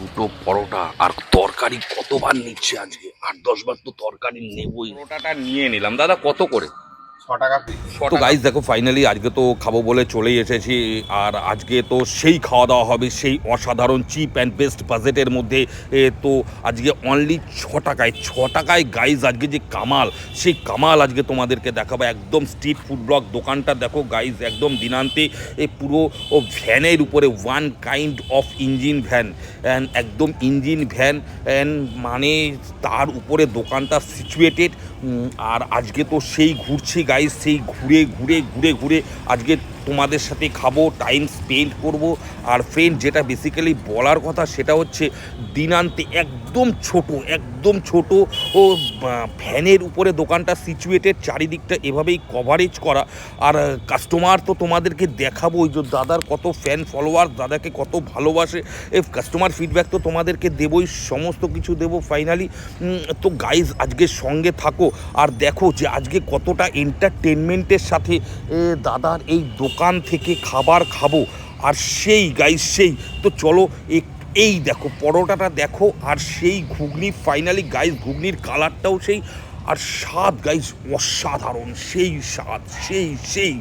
দুটো পরোটা আর তরকারি কতবার নিচ্ছে আজকে? আট, দশ বার তো তরকারি নেবই। পরোটাটা নিয়ে নিলাম। দাদা, কত করে? তো গাইজ দেখো ফাইনালি আজকে তো খাব বলে চলেই এসেছি আর আজকে তো সেই খাওয়া দাওয়া হবে সেই অসাধারণ চিপ অ্যান্ড বেস্ট বাজেটের মধ্যে। এ, তো আজকে অনলি ছ টাকায় ছ টাকায় গাইজ আজকে যে কামাল সেই কামাল আজকে তোমাদেরকে দেখাবো। একদম স্ট্রিট ফুড ব্লক দোকানটা দেখো গাইজ একদম দিনান্তে এ পুরো ও ভ্যানের উপরে one kind of engine van and একদম ইঞ্জিন ভ্যান অ্যান্ড মানে তার উপরে দোকানটা সিচুয়েটেড আর আজকে তো সেই ঘুরছি গাইজ সেই ঘুরে ঘুরে ঘুরে ঘুরে আজকে তোমাদের সাথে খাব টাইম স্পেন্ড করব। আর ফ্রেন্ড যেটা বেসিক্যালি বলার কথা সেটা হচ্ছে দিনান্তে একদম ছোট একদম ছোট ও আহ, ভ্যানের উপরে দোকানটা সিচুয়েটেড চারিদিকটা এভাবেই কভারেজ করা। আর কাস্টমার তো তোমাদেরকে দেখাবো ওই যে দাদার কত ফ্যান ফলোয়ার দাদাকে কত ভালোবাসে। এ কাস্টমার ফিডব্যাক তো তোমাদেরকে দেবই সমস্ত কিছু দেবো ফাইনালি তো গাইজ আজকে সঙ্গে থাকো। আর দেখো যে আজকে কতটা এন্টারটেনমেন্টের সাথে দাদার এই দোকান থেকে খাবার খাব, আর সেই গাইজ সেই। তো চলো এই দেখো, পরোটাটা দেখো, আর সেই ঘুগনি ফাইনালি গাইস ঘুগনির কালারটাও সেই, আর স্বাদ গাইস অসাধারণ, সেই স্বাদ, সেই সেই।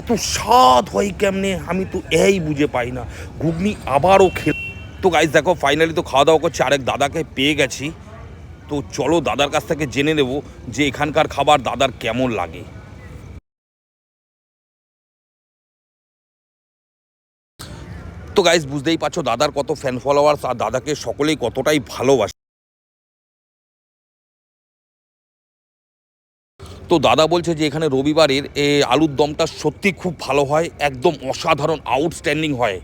এত স্বাদ হয় কেমনে? আমি তো এই বুঝে পাই না। ঘুগনি আবারও খেল তো গাইজ দেখো ফাইনালি তো খাওয়া দাওয়া করছে, আরেক দাদাকে পেয়ে গেছি। তো চলো, দাদার কাছ থেকে জেনে নেব যে এখানকার খাবার দাদার কেমন লাগে। তো গাইজ বুঝতেই পারছ, দাদার কত ফ্যান ফলোয়ার্স আর দাদাকে সকলেই কতটাই ভালোবাসে। তো দাদা বলছে যে, এখানে রবিবারের এ আলুর দমটা সত্যি খুব ভালো হয়, একদম অসাধারণ আউটস্ট্যান্ডিং হয়।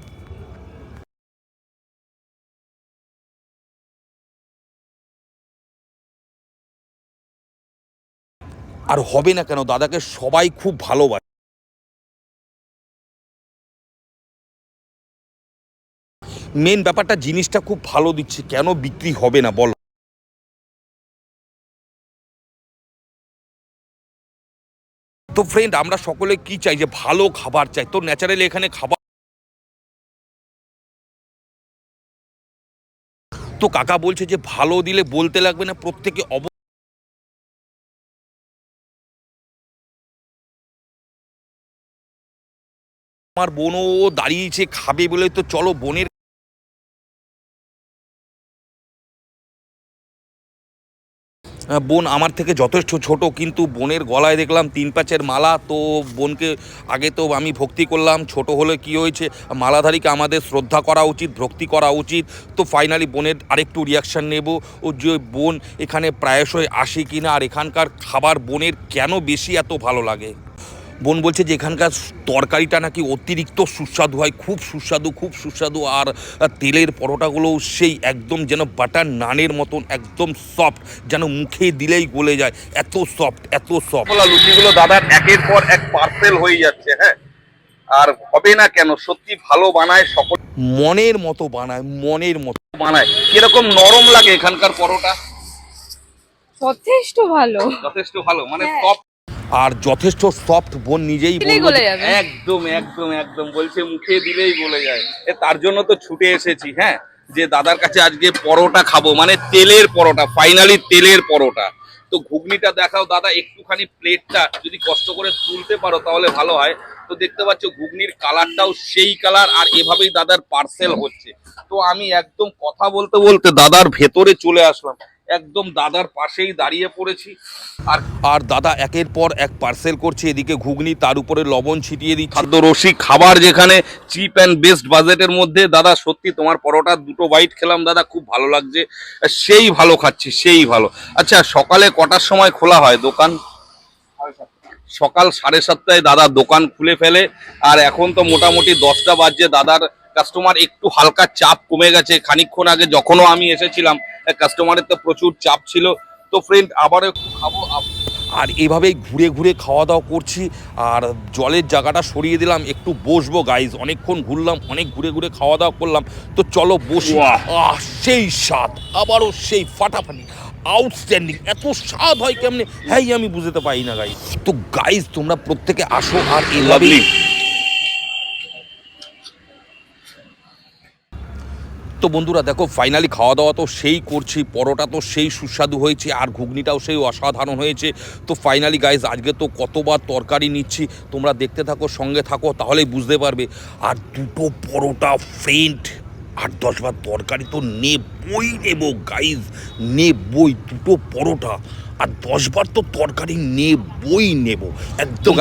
আর হবে না কেন, দাদাকে সবাই খুব ভালোবাসে। মেন ব্যাপারটা জিনিসটা খুব ভালো দিচ্ছে, কেন বিক্রি হবে না, বলো। তো ফ্রেন্ড আমরা সকলে কি চাই যে ভালো খাবার চাই? তো ন্যাচারালি এখানে খাবার তো কাকা বলছে যে ভালো দিলে বলতে লাগবে না, প্রত্যেকে অব আমার বোনও দাঁড়িয়েছে, খাবে বলে, তো চলো বোনের বোন আমার থেকে যথেষ্ট ছোট, কিন্তু বোনের গলায় দেখলাম তিন পাঁচের মালা, তো বোনকে আগে তো আমি ভক্তি করলাম, ছোট হলে কি হয়েছে? মালাধারীকে আমাদের শ্রদ্ধা করা উচিত, ভক্তি করা উচিত, তো ফাইনালি বোনের আরেকটু রিয়াকশান নেব। ও যে বোন এখানে প্রায়শই আসে কিনা আর এখানকার খাবার বোনের কেন বেশি এত ভালো লাগে? বোন বলছে যে এখানকার তরকারিটা নাকি অতিরিক্ত সুস্বাদু হয় খুব সুস্বাদু খুব সুস্বাদু। আর তেলের পরোটাগুলোও সেই একদম যেন বাটার নানের মতন একদম সফট যেন মুখে দিলেই গলে যায়। এত সফট এত সফট লুচিগুলো দাদার একের পর এক পার্সেল হয়ে যাচ্ছে হ্যাঁ? আর হবে না কেন? সত্যি ভালো বানায় সকল মনের মতো বানায় মনের মতো। বানায়। কীরকম নরম লাগে এখানকার পরোটা? যথেষ্ট ভালো। যথেষ্ট ভালো মানে হ্যাঁ। সব আর যথেষ্ট সফট বোন নিজেই একদম একদম একদম বলছে মুখে দিলেই বলে যায়। তার জন্য তো ছুটে এসেছি হ্যাঁ? যে দাদার কাছে আজকে পরোটা খাব মানে তেলের পরোটা ফাইনালি তেলের পরোটা। তো ঘুগনিটা দেখাও দাদা একটুখানি প্লেটটা যদি কষ্ট করে তুলতে পারো তাহলে ভালো হয়। তো দেখতে পাচ্ছ ঘুগনির কালারটাও সেই কালার আর এভাবেই দাদার পার্সেল হচ্ছে। তো আমি একদম কথা বলতে বলতে দাদার ভেতরে চলে আসলাম। একদম দাদার পাশেই দাঁড়িয়ে পড়েছি। আর আর দাদা একের পর এক পার্সেল করছে এদিকে ঘুগনি তার উপরে লবণ ছিটিয়ে দিই খাদ্য রসিক খাবার যেখানে চিপ অ্যান্ড বেস্ট বাজেটের মধ্যে দাদা সত্যি তোমার পরোটা দুটো বাইট খেলাম দাদা খুব ভালো লাগছে। সেই ভালো খাচ্ছি সেই ভালো। আচ্ছা সকালে কটার সময় খোলা হয় দোকান? সকাল সাড়ে সাতটায় দাদা দোকান খুলে ফেলে আর এখন তো মোটামুটি দশটা বাজছে দাদার কাস্টমার একটু হালকা চাপ কমে গেছে। খানিকক্ষণ আগে যখনও আমি এসেছিলাম কাস্টমারের তো প্রচুর চাপ ছিল। তো ফ্রেন্ড আবারও একটু খাব আর এভাবেই ঘুরে ঘুরে খাওয়া দাওয়া করছি। আর জলের জায়গাটা সরিয়ে দিলাম একটু বসবো গাইজ অনেকক্ষণ ঘুরলাম অনেক ঘুরে ঘুরে খাওয়া দাওয়া করলাম। তো চলো বসি। আহ সেই স্বাদ আবারও সেই ফাটাফাটি। আউটস্ট্যান্ডিং এত স্বাদ হয় কেমনে? হ্যাঁ আমি বুঝতে পারি না গাইজ তো গাইজ তোমরা প্রত্যেকে আসো আর এভাবেই তো বন্ধুরা দেখো ফাইনালি খাওয়া দাওয়া তো সেই করছি, পরোটা তো সেই সুস্বাদু হয়েছে, আর ঘুগনিটাও সেই অসাধারণ হয়েছে। তো ফাইনালি গাইজ আজকে তো কতবার তরকারি নিচ্ছি, তোমরা দেখতে থাকো, সঙ্গে থাকো, তাহলেই বুঝতে পারবে। আর দুটো পরোটা ফ্রেন্ট আট দশবার তরকারি তো নেবই নেব গাইজ নেবই, দুটো পরোটা। আর দশবার তো তরকারি নেবই নেব। একদম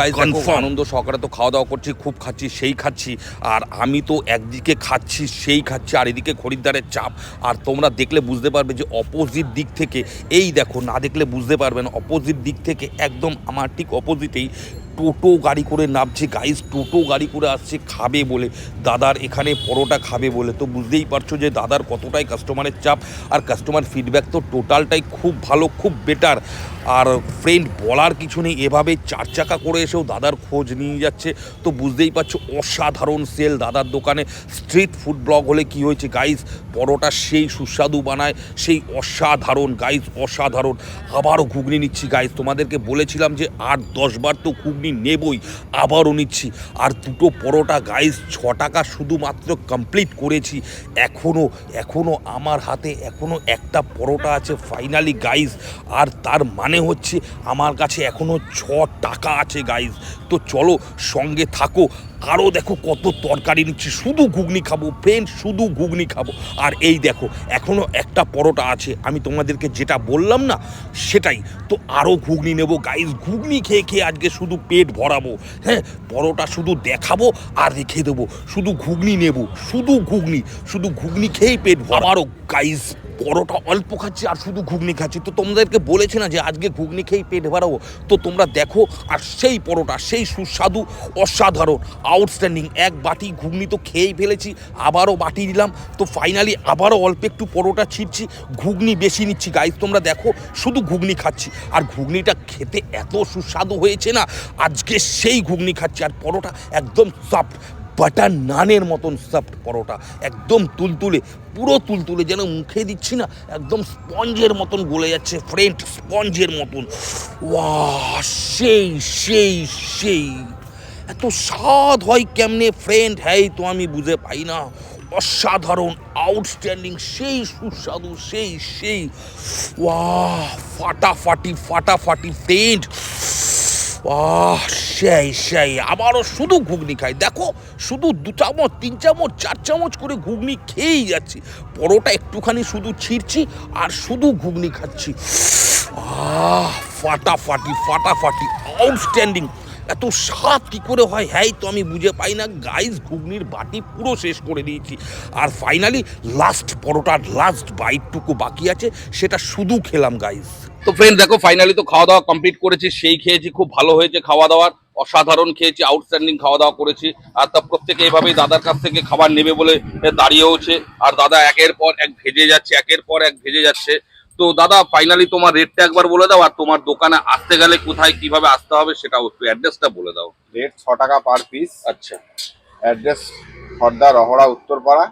আনন্দ সহকারে তো খাওয়া দাওয়া করছি খুব খাচ্ছি সেই খাচ্ছি। আর আমি তো একদিকে খাচ্ছি সেই খাচ্ছি আর এদিকে খরিদ্দারের চাপ। আর তোমরা দেখলে বুঝতে পারবে যে অপোজিট দিক থেকে এই দেখো না দেখলে বুঝতে পারবেন অপোজিট দিক থেকে একদম আমার ঠিক অপোজিটেই টোটো গাড়ি করে নামছে গাইস টোটো গাড়ি করে আসছে, খাবে বলে। দাদার এখানে পরোটা খাবে বলে। তো বুঝতেই পারছ যে দাদার কতটাই কাস্টমারের চাপ, আর কাস্টমার ফিডব্যাক তো টোটালটাই খুব ভালো, খুব বেটার আর ফ্রেন্ড বলার কিছু নেই, এভাবে চার চাকা করে এসেও দাদার খোঁজ নিয়ে যাচ্ছে। তো বুঝতেই পারছ, অসাধারণ সেল দাদার দোকানে। স্ট্রিট ফুড ব্লগ হলে কি হয়েছে গাইস পরোটা সেই সুস্বাদু বানায়, সেই অসাধারণ গাইস অসাধারণ। আবারও ঘুগনি নিচ্ছি গাইস তোমাদেরকে বলেছিলাম যে আট দশবার তো ঘুগনি নেবই, আবারও নিচ্ছি। আর দুটো পরোটা গাইস ছ টাকা শুধুমাত্র কমপ্লিট করেছি। এখনও এখনও আমার হাতে এখনও একটা পরোটা আছে ফাইনালি গাইস আর তার মানে হচ্ছে আমার কাছে এখনও ছ টাকা আছে গাইস তো চলো সঙ্গে থাকো। আরও দেখো কত তরকারি নিচ্ছি। শুধু ঘুগনি খাব ফ্রেন্ড শুধু ঘুগনি খাব। আর এই দেখো এখনও একটা পরোটা আছে। আমি তোমাদেরকে যেটা বললাম না, সেটাই। তো আরও ঘুগনি নেব। গাইস ঘুগনি খেয়ে খেয়ে আজকে শুধু পেট ভরাবো। হ্যাঁ পরোটা শুধু দেখাবো আর রেখে দেবো। শুধু ঘুগনি নেব, শুধু ঘুগনি শুধু ঘুগনি খেয়েই পেট ভরারও গাইস পরোটা অল্প খাচ্ছি আর শুধু ঘুগনি খাচ্ছি। তো তোমাদেরকে বলেছি না যে আজকে ঘুগনি খেয়েই পেট ভরাবো। তো তোমরা দেখো, আর সেই পরোটা, সেই সুস্বাদু, অসাধারণ আউটস্ট্যান্ডিং এক বাটি ঘুগনি তো খেয়েই ফেলেছি, আবারও বাটি দিলাম। তো ফাইনালি আবারও অল্প একটু পরোটা ছিটছি, ঘুগনি বেশি নিচ্ছি। গাইজ তোমরা দেখো, শুধু ঘুগনি খাচ্ছি। আর ঘুগনিটা খেতে এত সুস্বাদু হয়েছে না, আজকে সেই ঘুগনি খাচ্ছি। আর পরোটা একদম সফট বাটার নানের মতন সফট পরোটা। একদম তুলতুলে, পুরো তুলতুলে, যেন মুখে দিচ্ছি না, একদম স্পঞ্জের মতন গলে যাচ্ছে, ফ্রেন্ড স্পঞ্জের মতন। ওয়া সেই সেই সেই। এত স্বাদ হয় কেমনে ফ্রেন্ড হ্যাঁ তো আমি বুঝে পাই না। অসাধারণ আউটস্ট্যান্ডিং সেই সুস্বাদু, সেই সেই। ওয়া ফাটাফাটি ফাটাফাটি ফ্রেন্ড আহ সেই সেই, আবারও শুধু ঘুগনি খাই। দেখো, শুধু দু চামচ, তিন চামচ, চার চামচ করে ঘুগনি খেয়েই যাচ্ছি। পরোটা একটুখানি শুধু ছিঁড়ছি আর শুধু ঘুগনি খাচ্ছি। আহ, ফাটাফাটি ফাটাফাটি আউটস্ট্যান্ডিং এত স্বাদ কী করে হয়? হ্যাঁ তো আমি বুঝে পাই না। গাইস ঘুগনির বাটি পুরো শেষ করে দিয়েছি। আর ফাইনালি লাস্ট পরোটার লাস্ট বাইটটুকু বাকি আছে, সেটা শুধু খেলাম গাইস তো ফ্রেন্ড দেখো ফাইনালি তো খাওয়া দাওয়া কমপ্লিট করেছি। সেই খেয়েছি, খুব ভালো হয়েছে খাওয়া দাওয়ার অসাধারণ খেয়েছি আউটস্ট্যান্ডিং খাওয়া দাওয়া করেছি। আর তা প্রত্যেকে এভাবেই দাদার কাছ থেকে খাবার নেবে বলে দাঁড়িয়েওছে। আর দাদা একের পর এক ভেজে যাচ্ছে একের পর এক ভেজে যাচ্ছে। তো দাদা ফাইনালি তোমার রেটটা একবার বলে দাও আর তোমার দোকানে আসতে গেলে কোথায় কীভাবে আসতে হবে সেটাও একটু অ্যাড্রেসটা বলে দাও। রেট ছ টাকা পার পিস আচ্ছা। অ্যাড্রেস খর্দা রহড়া উত্তরপাড়া।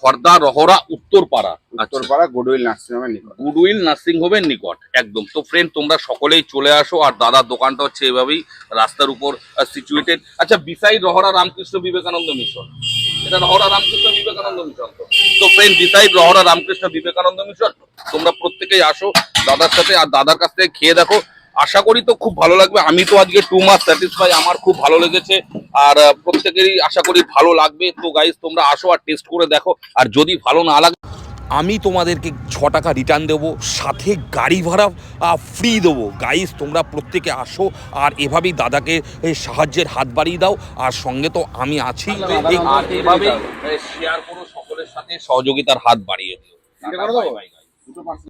খর্দা রহরা উত্তরপাড়া। উত্তরপাড়া গুডউইল নার্সিংহোমের নিকট। গুডউইল নার্সিং হোমের নিকট একদম। তো ফ্রেন্ড তোমরা সকলেই চলে আসো আর দাদার দোকানটা হচ্ছে এভাবেই রাস্তার উপর সিচুয়েটেড আচ্ছা বিসাইড রহরা রামকৃষ্ণ বিবেকানন্দ মিশন। এটা রহরা রামকৃষ্ণ বিবেকানন্দ মিশন তো। তো friend beside Rahara Ramakrishna Vivekananda mission তোমরা প্রত্যেকেই আসো দাদার সাথে আর দাদার কাছ থেকে খেয়ে দেখো। আশা করি তো খুব ভালো লাগবে। আমি তো আজকে টু মাস স্যাটিসফাই আমার খুব ভালো লেগেছে। আর প্রত্যেকেরই আশা করি ভালো লাগবে। তো গাইজ তোমরা আসো আর টেস্ট করে দেখো। আর যদি ভালো না লাগে আমি তোমাদেরকে ছ টাকা রিটার্ন দেবো সাথে গাড়ি ভাড়া ফ্রি দেবো। গাইস তোমরা প্রত্যেকে আসো আর এভাবেই দাদাকে সাহায্যের হাত বাড়িয়ে দাও। আর সঙ্গে তো আমি আছি। আর এভাবে শেয়ার করো সকলের সাথে সহযোগিতার হাত বাড়িয়ে দিও।